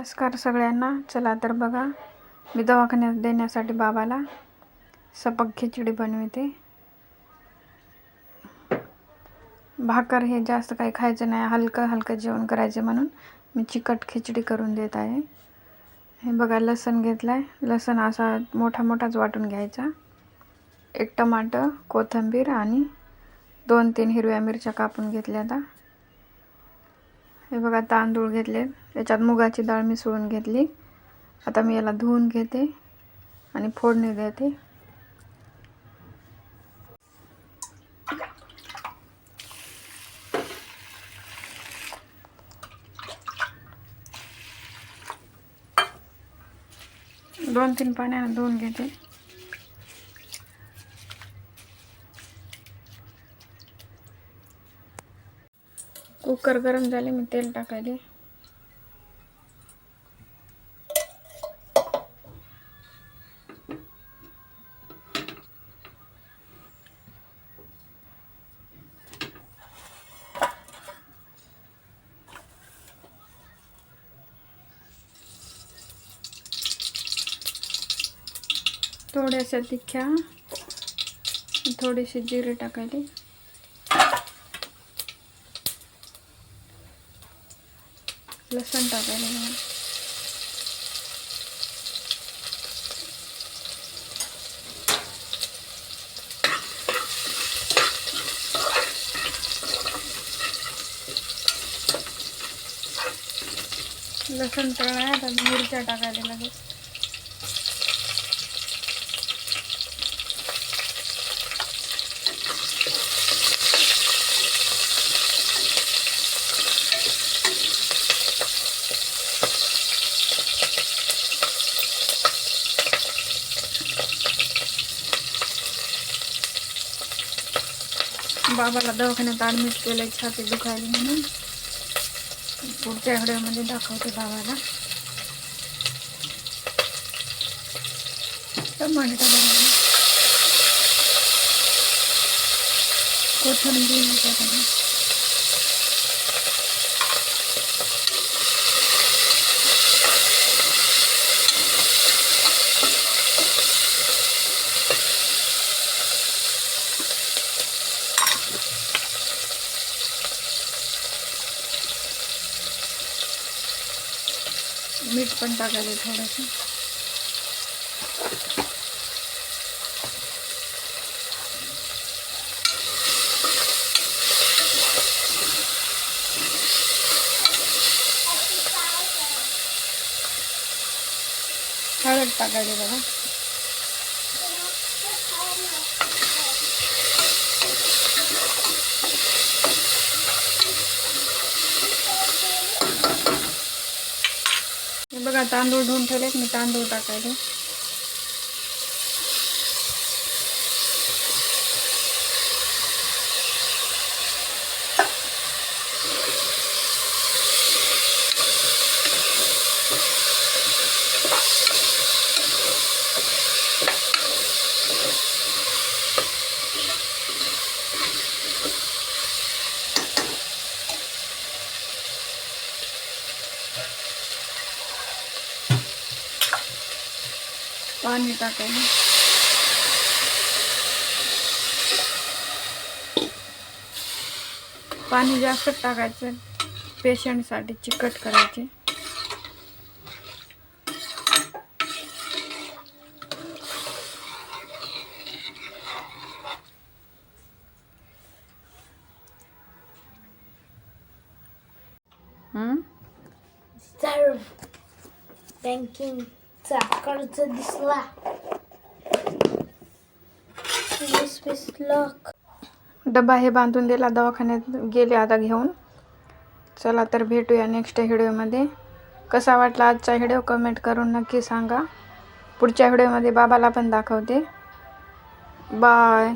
नमस्कार सगळ्यांना. चला तर बघा मी दवाखान्यात देण्यासाठी बाबाला सपक खिचडी बनविते. भाकर हे जास्त काही खायचं नाही हलकं हलकं जेवण करायचं म्हणून मी चिकट खिचडी करून देत आहे. हे बघा लसण घेतलं आहे लसण असा मोठा मोठाच वाटून घ्यायचा. एक टमाटर कोथिंबीर आणि दोन तीन हिरव्या मिरच्या कापून घेतल्या आता. हे बघा तांदूळ घेतले. याच्यात मुगाची डाळ मिसळून घेतली. आता मी याला धुवून घेते आणि फोडणी देते. दोन तीन पाण्याने धुवून घेते. कुकर गरम झाले मी तेल टाकायले. थोड्याशा तिख्या थोडेसे जिरे टाकायचे लसूण टाकायला लसूण लसण आता मिरच्या टाकायला लगेच बाबाला दवाखान्यात ॲडमिट केलं आहे छाती दुखायली म्हणून. पुढच्या व्हिडिओमध्ये दाखवते बाबाला. टमाटा टाकायला कोथिंबीर मीठ पण टाकायला थोडंसं. हळद टाकायची बघा. बघा तांदूळ धुवून ठेवलेत मी तांदूळ टाकायचे पाणी टाकायला. पाणी जास्त टाकायचं पेशंटसाठी चिकट करायचे. हम्म? सर्व कर्ज दिसला वीस वीस लाख डबा हे बांधून दिला दवाखान्यात गेले आता घेऊन. चला तर भेटूया नेक्स्ट व्हिडिओमध्ये कसा वाटला आजचा व्हिडिओ कमेंट करून नक्की सांगा. पुढच्या व्हिडिओमध्ये बाबाला पण दाखवते. बाय